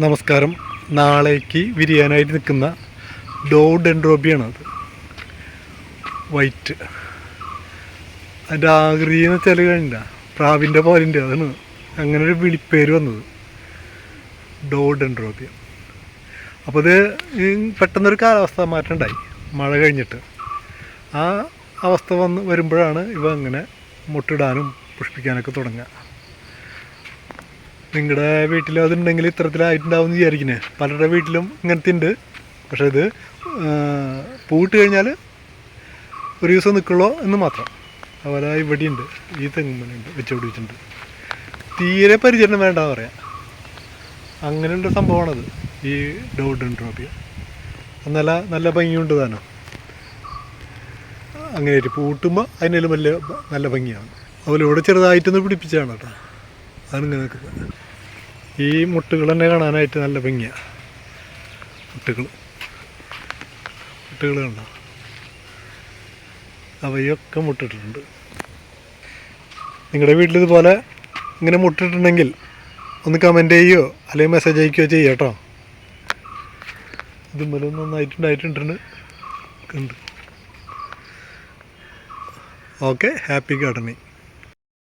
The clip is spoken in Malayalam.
നമസ്കാരം. നാളേക്ക് വിരിയാനായിട്ട് നിൽക്കുന്ന ഡോ ഡെൻഡ്രോബിയാണ് അത്. വൈറ്റ്. അതിന്റെ ആകൃതി എന്ന് വെച്ചാൽ കഴിഞ്ഞ പ്രാവിന്റെ പോലിന്റെ അതാണ് അങ്ങനെ ഒരു വിളിപ്പേര് വന്നത്. ഡോ ഡെൻഡ്രോബിയ. അപ്പോൾ ഇത് പെട്ടെന്നൊരു കാലാവസ്ഥ മാറ്റം ഉണ്ടായി മഴ കഴിഞ്ഞിട്ട്. ആ അവസ്ഥ വന്ന് വരുമ്പോഴാണ് ഇവ അങ്ങനെ മുട്ടിടാനും പുഷ്പിക്കാനൊക്കെ തുടങ്ങുക. നിങ്ങളുടെ വീട്ടിൽ അതുണ്ടെങ്കിൽ ഇത്തരത്തിലായിട്ടുണ്ടാവും വിചാരിക്കുന്നേ. പലരുടെ വീട്ടിലും ഇങ്ങനത്തെ ഉണ്ട് പക്ഷെ ഇത് പൂട്ട് കഴിഞ്ഞാൽ ഒരു ദിവസം നിൽക്കുള്ളൂ എന്ന് മാത്രം. അതുപോലെ ഇവിടെയുണ്ട്. ഈ തെങ്ങുമ്മലുണ്ട് വെച്ച് പിടിച്ചിട്ടുണ്ട് തീരെ പരിചരണം വേണ്ട പറയാം. അങ്ങനെയുള്ള സംഭവമാണത്. ഈ ഡോഡൻട്രോപ്പിയ നല്ല നല്ല ഭംഗിയുണ്ട് താനോ അങ്ങനെ പൂട്ടുമ്പോൾ അതിനെല്ലാം വലിയ നല്ല ഭംഗിയാണ്. അതുപോലെ ഇവിടെ ചെറുതായിട്ടൊന്ന് പിടിപ്പിച്ചാണ് കേട്ടോ. അതാണ് ഇങ്ങനെ നിൽക്കുന്നത് ഈ മുട്ടുകൾ തന്നെ കാണാനായിട്ട് നല്ല ഭംഗിയാണ് മുട്ടുകൾ. മുട്ടുകൾ കണ്ടോ? അവയൊക്കെ മുട്ടിട്ടിട്ടുണ്ട്. നിങ്ങളുടെ വീട്ടിൽ ഇതുപോലെ ഇങ്ങനെ മുട്ടിട്ടുണ്ടെങ്കിൽ ഒന്ന് കമന്റ് ചെയ്യുകയോ അല്ലെങ്കിൽ മെസ്സേജ് അയക്കുകയോ ചെയ്യുക കേട്ടോ. ഇതുമ്മലും നന്നായിട്ടുണ്ടായിട്ടുണ്ട് ഉണ്ട് ഓക്കെ ഹാപ്പി ഗാർഡനിങ്